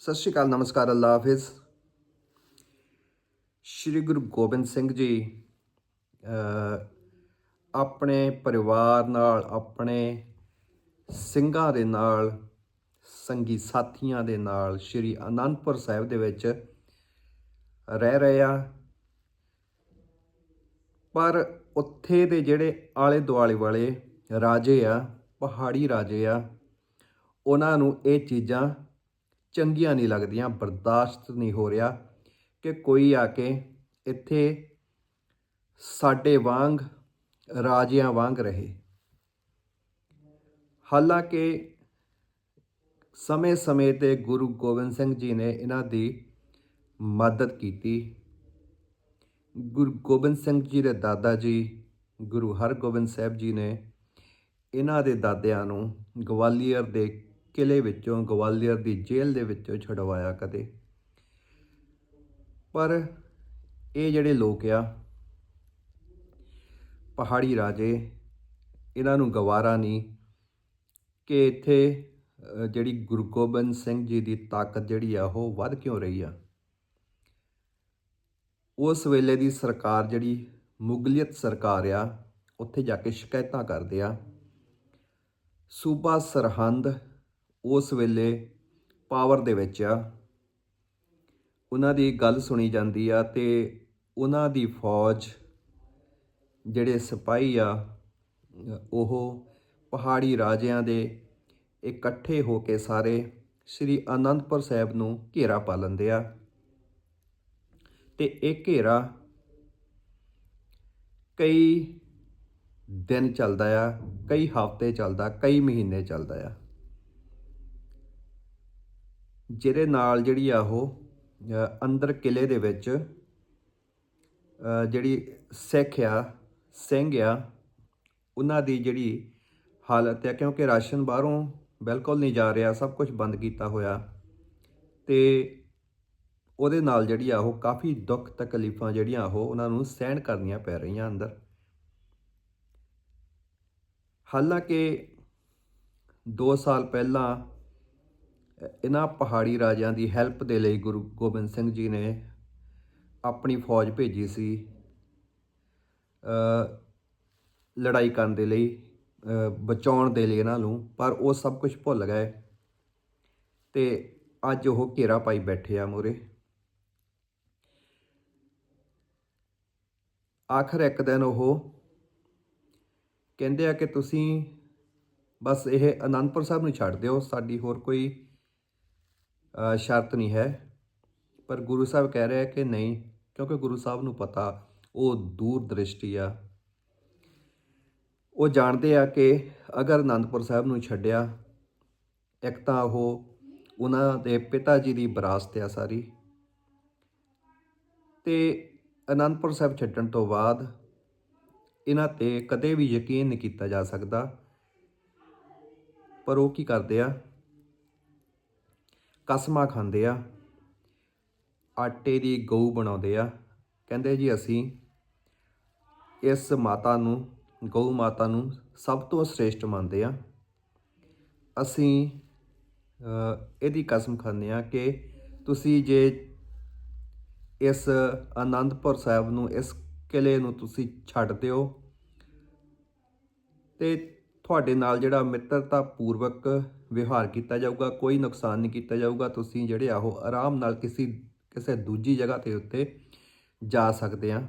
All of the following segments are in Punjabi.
ਸਤਿ ਸ਼੍ਰੀ ਅਕਾਲ, ਨਮਸਕਾਰ, ਅੱਲਾ ਹਾਫਿਜ਼। ਸ਼੍ਰੀ ਗੁਰੂ ਗੋਬਿੰਦ ਸਿੰਘ ਜੀ ਆਪਣੇ ਪਰਿਵਾਰ ਨਾਲ, ਆਪਣੇ ਸਿੰਘਾਂ ਦੇ ਨਾਲ, ਸੰਗੀ ਸਾਥੀਆਂ ਦੇ ਨਾਲ ਸ਼੍ਰੀ ਅਨੰਦਪੁਰ ਸਾਹਿਬ ਦੇ ਵਿੱਚ ਰਹਿ ਰਹੇ ਆ ਪਰ ਉੱਥੇ ਦੇ ਜਿਹੜੇ ਆਲੇ ਦੁਆਲੇ ਵਾਲੇ ਰਾਜੇ ਆ, ਪਹਾੜੀ ਰਾਜੇ ਆ, ਉਹਨਾਂ ਨੂੰ ਇਹ ਚੀਜ਼ਾਂ ਚੰਗੀਆਂ ਨਹੀਂ ਲੱਗਦੀਆਂ, ਬਰਦਾਸ਼ਤ ਨਹੀਂ ਹੋ ਰਿਹਾ ਕਿ ਕੋਈ ਆ ਕੇ ਇੱਥੇ ਸਾਡੇ ਵਾਂਗ, ਰਾਜਿਆਂ ਵਾਂਗ ਰਹੇ। ਹਾਲਾਂਕਿ ਸਮੇਂ-ਸਮੇਂ ਤੇ ਗੁਰੂ ਗੋਬਿੰਦ ਸਿੰਘ ਜੀ ਨੇ ਇਹਨਾਂ ਦੀ ਮਦਦ ਕੀਤੀ। ਗੁਰੂ ਗੋਬਿੰਦ ਸਿੰਘ ਜੀ ਦੇ ਦਾਦਾ ਜੀ, ਗੁਰੂ ਹਰਗੋਬਿੰਦ ਸਾਹਿਬ ਜੀ ਨੇ ਇਹਨਾਂ ਦੇ ਦਾਦਿਆਂ ਨੂੰ ਗਵਾਲੀਅਰ ਦੇ ਕਿਲੇ ਵਿੱਚੋਂ ਗਵਾਲੀਅਰ ਦੀ ਜੇਲ੍ਹ ਦੇ ਵਿੱਚੋਂ ਛਡਵਾਇਆ ਕਦੇ। ਪਰ ਇਹ ਜਿਹੜੇ ਲੋਕ ਆ, ਪਹਾੜੀ ਰਾਜੇ, ਇਹਨਾਂ ਨੂੰ ਗਵਾਰਾ ਨਹੀਂ ਕਿ ਇੱਥੇ ਜਿਹੜੀ ਗੁਰੂ ਗੋਬਿੰਦ ਸਿੰਘ ਜੀ ਦੀ ਤਾਕਤ ਜਿਹੜੀ ਆ, ਉਹ ਵੱਧ ਕਿਉਂ ਰਹੀ ਆ। ਉਸ ਵੇਲੇ ਦੀ ਸਰਕਾਰ ਜਿਹੜੀ ਮੁਗਲਿਅਤ ਸਰਕਾਰ ਆ, ਉੱਥੇ ਜਾ ਕੇ ਸ਼ਿਕਾਇਤਾਂ ਕਰਦੇ ਆ। ਸੂਬਾ ਸਰਹੰਦ ਉਸ ਵੇਲੇ ਪਾਵਰ ਦੇ ਵਿੱਚ ਆ। ਉਹਨਾਂ ਦੀ ਗੱਲ ਸੁਣੀ ਜਾਂਦੀ ਆ ਤੇ ਉਹਨਾਂ ਦੀ ਫੌਜ ਜਿਹੜੇ ਸਿਪਾਹੀ ਆ, ਉਹ ਪਹਾੜੀ ਰਾਜਿਆਂ ਦੇ ਇਕੱਠੇ ਹੋ ਕੇ ਸਾਰੇ ਸ੍ਰੀ ਅਨੰਦਪੁਰ ਸਾਹਿਬ ਨੂੰ ਘੇਰਾ ਪਾ ਲੈਂਦੇ ਆ। ਤੇ ਇਹ ਘੇਰਾ ਕਈ ਦਿਨ ਚੱਲਦਾ ਆ, ਕਈ ਹਫ਼ਤੇ ਚੱਲਦਾ, ਕਈ ਮਹੀਨੇ ਚੱਲਦਾ ਆ। ਜਿਹਦੇ ਨਾਲ ਜਿਹੜੀ ਆ ਉਹ ਅੰਦਰ ਕਿਲੇ ਦੇ ਵਿੱਚ ਜਿਹੜੀ ਸਿੱਖ ਆ, ਸਿੰਘ ਆ, ਉਹਨਾਂ ਦੀ ਜਿਹੜੀ ਹਾਲਤ ਹੈ ਕਿਉਂਕਿ ਰਾਸ਼ਨ ਬਾਹਰੋਂ ਬਿਲਕੁਲ ਨਹੀਂ ਜਾ ਰਿਹਾ, ਸਭ ਕੁਝ ਬੰਦ ਕੀਤਾ ਹੋਇਆ। ਤੇ ਉਹਦੇ ਨਾਲ ਜਿਹੜੀ ਆ ਉਹ ਕਾਫੀ ਦੁੱਖ ਤਕਲੀਫਾਂ ਜਿਹੜੀਆਂ ਉਹ ਉਹਨਾਂ ਨੂੰ ਸਹਿਣ ਕਰਨੀਆਂ ਪੈ ਰਹੀਆਂ ਅੰਦਰ। ਹਾਲਾਂਕਿ 2 ਸਾਲ ਪਹਿਲਾਂ ਇਹਨਾਂ ਪਹਾੜੀ ਰਾਜਿਆਂ ਦੀ ਹੈਲਪ ਦੇ ਲਈ ਗੁਰੂ ਗੋਬਿੰਦ ਸਿੰਘ ਜੀ ਨੇ ਆਪਣੀ ਫੌਜ ਭੇਜੀ ਸੀ ਲੜਾਈ ਕਰਨ ਦੇ ਲਈ ਬਚਾਉਣ ਦੇ ਲਈ ਇਹਨਾਂ ਨੂੰ, ਪਰ ਉਹ ਸਭ ਕੁਝ ਭੁੱਲ ਗਏ ਤੇ ਅੱਜ ਉਹ ਘੇਰਾ ਪਾਈ ਬੈਠੇ ਆ ਮੂਹਰੇ। ਆਖਰ ਇੱਕ ਦਿਨ ਉਹ ਕਹਿੰਦੇ ਆ ਕਿ ਤੁਸੀਂ ਬਸ ਇਹ ਅਨੰਦਪੁਰ ਸਾਹਿਬ ਨੂੰ ਛੱਡ ਦਿਓ, ਸਾਡੀ ਹੋਰ ਕੋਈ ਸ਼ਰਤ ਨਹੀਂ ਹੈ। ਪਰ ਗੁਰੂ ਸਾਹਿਬ ਕਹਿ ਰਿਹਾ ਕਿ ਨਹੀਂ, ਕਿਉਂਕਿ ਗੁਰੂ ਸਾਹਿਬ ਨੂੰ ਪਤਾ, ਉਹ ਦੂਰ ਦ੍ਰਿਸ਼ਟੀ ਆ। ਉਹ ਜਾਣਦੇ ਆ ਕਿ ਅਗਰ ਅਨੰਦਪੁਰ ਸਾਹਿਬ ਨੂੰ ਛੱਡਿਆ, ਇੱਕ ਤਾਂ ਉਹ ਉਹਨਾਂ ਦੇ ਪਿਤਾ ਜੀ ਦੀ ਵਿਰਾਸਤ ਆ ਸਾਰੀ। ਤੇ ਅਨੰਦਪੁਰ ਸਾਹਿਬ ਛੱਡਣ ਤੋਂ ਬਾਅਦ ਇਹਨਾਂ ਤੇ ਕਦੇ ਵੀ ਯਕੀਨ ਨਹੀਂ ਕੀਤਾ ਜਾ ਸਕਦਾ। ਪਰ ਉਹ ਕੀ ਕਰਦੇ ਆ? ਕਸਮਾਂ ਖਾਂਦੇ ਆ, ਆਟੇ ਦੀ ਗਊ ਬਣਾਉਂਦੇ ਆ। ਕਹਿੰਦੇ ਜੀ ਅਸੀਂ ਇਸ ਮਾਤਾ ਨੂੰ, ਗਊ ਮਾਤਾ ਨੂੰ ਸਭ ਤੋਂ ਸ੍ਰੇਸ਼ਟ ਮੰਨਦੇ ਆ। ਅਸੀਂ ਇਹਦੀ ਕਸਮ ਖਾਂਦੇ ਆ ਕਿ ਤੁਸੀਂ ਜੇ ਇਸ ਆਨੰਦਪੁਰ ਸਾਹਿਬ ਨੂੰ, ਇਸ ਕਿਲੇ ਨੂੰ ਤੁਸੀਂ ਛੱਡ ਦਿਓ, ਤੇ ਤੁਹਾਡੇ ਨਾਲ ਜਿਹੜਾ ਮਿੱਤਰਤਾ ਪੂਰਵਕ ਵਿਵਹਾਰ ਕੀਤਾ ਜਾਊਗਾ, ਕੋਈ ਨੁਕਸਾਨ ਨਹੀਂ ਕੀਤਾ ਜਾਊਗਾ। ਤੁਸੀਂ ਜਿਹੜੇ ਆ, ਉਹ ਆਰਾਮ ਨਾਲ ਕਿਸੇ ਕਿਸੇ ਦੂਜੀ ਜਗ੍ਹਾ ਤੇ ਉੱਤੇ ਜਾ ਸਕਦੇ ਆ।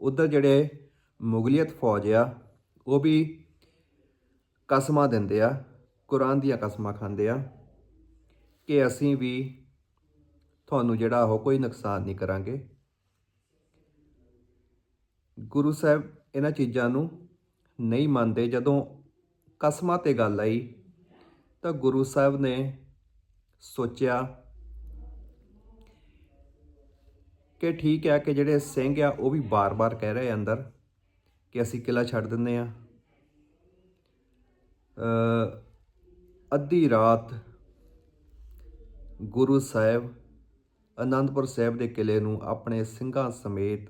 ਉਧਰ ਜਿਹੜੇ ਮੁਗਲੀਅਤ ਫੌਜ ਆ, ਉਹ ਵੀ ਕਸਮਾਂ ਦਿੰਦੇ ਆ, ਕੁਰਾਨ ਦੀਆਂ ਕਸਮਾਂ ਖਾਂਦੇ ਆ ਕਿ ਅਸੀਂ ਵੀ ਤੁਹਾਨੂੰ ਜਿਹੜਾ ਉਹ ਕੋਈ ਨੁਕਸਾਨ ਨਹੀਂ ਕਰਾਂਗੇ। ਗੁਰੂ ਸਾਹਿਬ ਇਹਨਾਂ ਚੀਜ਼ਾਂ ਨੂੰ ਨਹੀਂ ਮੰਨਦੇ, ਜਦੋਂ ਕਸਮਾਂ ਤੇ ਗੱਲ ਆਈ ਤਾਂ ਗੁਰੂ ਸਾਹਿਬ ਨੇ ਸੋਚਿਆ ਕਿ ਠੀਕ ਹੈ ਕਿ ਜਿਹੜੇ ਸਿੰਘ ਆ, ਉਹ ਵੀ ਬਾਰ-ਬਾਰ ਕਹਿ ਰਹੇ ਅੰਦਰ ਕਿ ਅਸੀਂ ਕਿਲਾ ਛੱਡ ਦਿੰਦੇ ਆ ਅੱਧੀ ਰਾਤ ਗੁਰੂ ਸਾਹਿਬ ਅਨੰਦਪੁਰ ਸਾਹਿਬ ਦੇ ਕਿਲੇ ਨੂੰ ਆਪਣੇ ਸਿੰਘਾਂ ਸਮੇਤ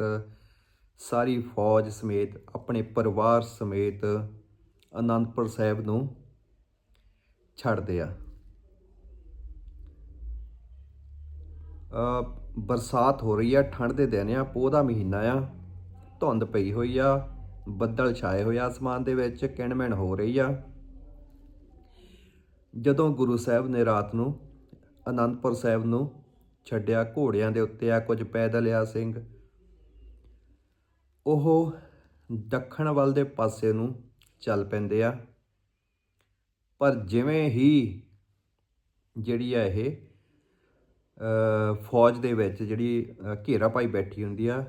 ਸਾਰੀ ਫੌਜ ਸਮੇਤ, ਆਪਣੇ ਪਰਿਵਾਰ ਸਮੇਤ ਅਨੰਦਪੁਰ ਸਾਹਿਬ ਨੂੰ ਛੱਡਦੇ ਆ। ਬਰਸਾਤ ਹੋ ਰਹੀ ਆ ਠੰਡ ਦੇ ਦਿਨ ਆ, ਪੋਹ ਦਾ ਮਹੀਨਾ ਆ। ਧੁੰਦ ਪਈ ਹੋਈ ਆ, ਬੱਦਲ ਛਾਏ ਹੋਏ ਆਸਮਾਨ ਦੇ ਵਿੱਚ, ਕਿਣਮਿਣ ਹੋ ਰਹੀ ਆ। ਜਦੋਂ ਗੁਰੂ ਸਾਹਿਬ ਨੇ ਰਾਤ ਨੂੰ ਅਨੰਦਪੁਰ ਸਾਹਿਬ ਨੂੰ ਛੱਡਿਆ, ਘੋੜਿਆਂ ਦੇ ਉੱਤੇ ਆ, ਕੁਝ ਪੈਦਲ ਆ ਸਿੰਘ, ਉਹ ਦੱਖਣ ਵੱਲ ਦੇ ਪਾਸੇ ਨੂੰ ਚੱਲ ਪੈਂਦੇ ਆ। ਪਰ ਜਿਵੇਂ ਹੀ ਜਿਹੜੀ ਆ ਇਹ ਫੌਜ ਦੇ ਵਿੱਚ ਜਿਹੜੀ ਘੇਰਾ ਪਾਈ ਬੈਠੀ ਹੁੰਦੀ ਆ,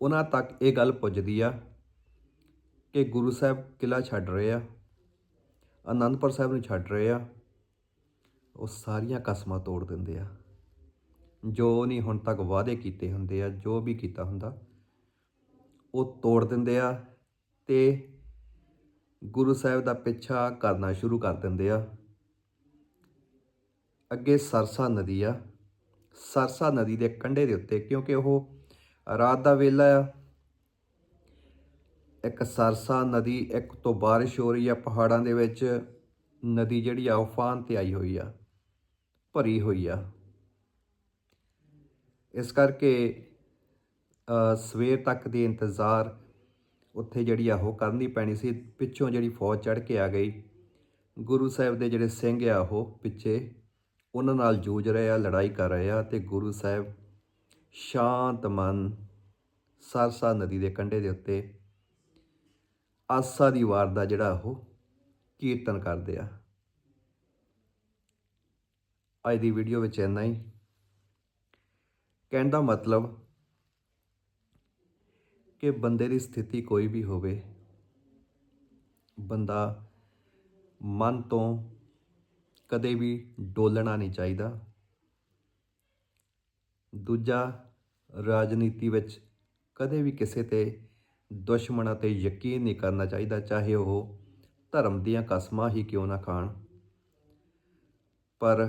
ਉਹਨਾਂ ਤੱਕ ਇਹ ਗੱਲ ਪੁੱਜਦੀ ਆ ਕਿ ਗੁਰੂ ਸਾਹਿਬ ਕਿਲਾ ਛੱਡ ਰਹੇ ਆ, ਅਨੰਦਪੁਰ ਸਾਹਿਬ ਨੂੰ ਛੱਡ ਰਹੇ ਆ, ਉਹ ਸਾਰੀਆਂ ਕਸਮਾਂ ਤੋੜ ਦਿੰਦੇ ਆ। ਜੋ ਨਹੀਂ ਹੁਣ ਤੱਕ ਵਾਅਦੇ ਕੀਤੇ ਹੁੰਦੇ ਆ, ਜੋ ਵੀ ਕੀਤਾ ਹੁੰਦਾ, ਉਹ ਤੋੜ ਦਿੰਦੇ ਆ ਤੇ ਗੁਰੂ ਸਾਹਿਬ ਦਾ ਪਿੱਛਾ ਕਰਨਾ ਸ਼ੁਰੂ ਕਰ ਦਿੰਦੇ ਆ। ਅੱਗੇ ਸਰਸਾ ਨਦੀ ਆ। ਸਰਸਾ ਨਦੀ ਦੇ ਕੰਢੇ ਦੇ ਉੱਤੇ, ਕਿਉਂਕਿ ਉਹ ਰਾਤ ਦਾ ਵੇਲਾ ਆ। ਇੱਕ ਸਰਸਾ ਨਦੀ ਇੱਕ ਤੋਂ ਬਾਰਿਸ਼ ਹੋ ਰਹੀ ਆ ਪਹਾੜਾਂ ਦੇ ਵਿੱਚ। ਨਦੀ ਜਿਹੜੀ ਆ ਉਫਾਨ ਤੇ ਆਈ ਹੋਈ ਆ, ਭਰੀ ਹੋਈ ਆ। ਇਸ ਕਰਕੇ ਸਵੇਰ ਤੱਕ ਦੇ ਇੰਤਜ਼ਾਰ ਉੱਥੇ ਜਿਹੜੀ ਆ ਉਹ ਕਰਨੀ ਪੈਣੀ ਸੀ। ਪਿੱਛੋਂ ਜਿਹੜੀ ਫੌਜ ਚੜ ਕੇ ਆ ਗਈ, ਗੁਰੂ ਸਾਹਿਬ ਦੇ ਜਿਹੜੇ ਸਿੰਘ ਆ ਉਹ ਪਿੱਛੇ, ਉਹਨਾਂ ਨਾਲ ਜੂਝ ਰਹੇ ਆ, ਲੜਾਈ ਕਰ ਰਹੇ ਆ ਤੇ ਗੁਰੂ ਸਾਹਿਬ ਸ਼ਾਂਤ ਮਨ ਸਰਸਾ ਨਦੀ ਦੇ ਕੰਢੇ ਦੇ ਉੱਤੇ ਆਸਾ ਦੀ ਵਾਰ ਦਾ ਜਿਹੜਾ ਉਹ ਕੀਰਤਨ ਕਰਦੇ ਆ। ਅੱਜ ਦੀ ਵੀਡੀਓ ਵਿੱਚ ਇੰਨਾ ਹੀ। ਕਹਿਣ ਦਾ ਮਤਲਬ ਕਿ ਬੰਦੇ ਦੀ ਸਥਿਤੀ ਕੋਈ ਵੀ ਹੋਵੇ, ਬੰਦਾ ਮਨ ਤੋਂ ਕਦੇ ਵੀ ਡੋਲਣਾ ਨਹੀਂ ਚਾਹੀਦਾ। ਦੂਜਾ, ਰਾਜਨੀਤੀ ਵਿੱਚ ਕਦੇ ਵੀ ਕਿਸੇ ਤੇ ਦੁਸ਼ਮਣਾਂ ਤੇ ਯਕੀਨ ਨਹੀਂ ਕਰਨਾ ਚਾਹੀਦਾ, ਚਾਹੇ ਉਹ ਧਰਮ ਦੀਆਂ ਕਸਮਾਂ ਹੀ ਕਿਉਂ ਨਾ ਖਾਣ। ਪਰ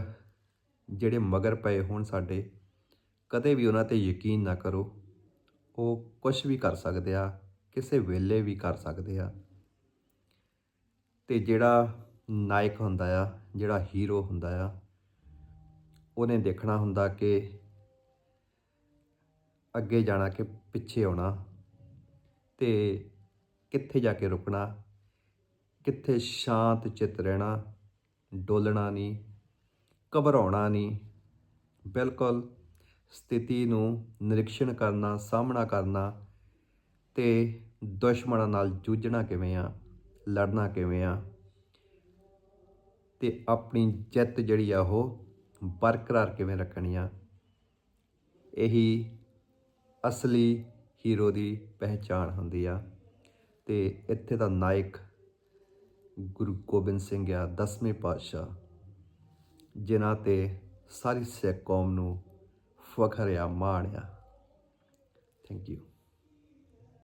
ਜਿਹੜੇ ਮਗਰ ਪਏ ਹੋਣ ਸਾਡੇ, ਕਦੇ ਵੀ ਉਹਨਾਂ ਤੇ ਯਕੀਨ ਨਾ ਕਰੋ। ਉਹ ਕੁਝ ਵੀ ਕਰ ਸਕਦੇ ਆ, ਕਿਸੇ ਵੇਲੇ ਵੀ ਕਰ ਸਕਦੇ ਆ। ਤੇ ਜਿਹੜਾ ਨਾਇਕ ਹੁੰਦਾ ਆ, ਜਿਹੜਾ ਹੀਰੋ ਹੁੰਦਾ ਆ, ਉਹਨੇ ਦੇਖਣਾ ਹੁੰਦਾ ਕਿ ਅੱਗੇ ਜਾਣਾ ਕਿ ਪਿੱਛੇ ਆਉਣਾ ਤੇ ਕਿੱਥੇ ਜਾ ਕੇ ਰੁਕਣਾ, ਕਿੱਥੇ ਸ਼ਾਂਤ ਚਿੱਤ ਰਹਿਣਾ, ਡੋਲਣਾ ਨਹੀਂ, ਘਬਰਾਉਣਾ ਨਹੀਂ, ਬਿਲਕੁਲ ਸਥਿਤੀ ਨੂੰ ਨਿਰੀਖਣ ਕਰਨਾ, ਸਾਹਮਣਾ ਕਰਨਾ ਤੇ ਦੁਸ਼ਮਣਾਂ ਨਾਲ ਜੂਝਣਾ ਕਿਵੇਂ ਆ, ਲੜਨਾ ਕਿਵੇਂ ਆ ਤੇ ਆਪਣੀ ਜਿੱਤ ਜਿਹੜੀ ਆ ਉਹ ਬਰਕਰਾਰ ਕਿਵੇਂ ਰੱਖਣੀ ਆ, ਇਹੀ ਅਸਲੀ ਹੀਰੋ ਦੀ ਪਹਿਚਾਣ ਹੁੰਦੀ ਆ ਤੇ ਇੱਥੇ ਦਾ ਨਾਇਕ ਗੁਰੂ ਗੋਬਿੰਦ ਸਿੰਘ ਆ, ਦਸਵੇਂ ਪਾਤਸ਼ਾਹ, ਜਿਨ੍ਹਾਂ ਤੇ ਸਾਰੀ ਸਿੱਖ ਕੌਮ ਨੂੰ ਫਖਰ ਆ ਮਾਣ ਥੈਂਕ ਯੂ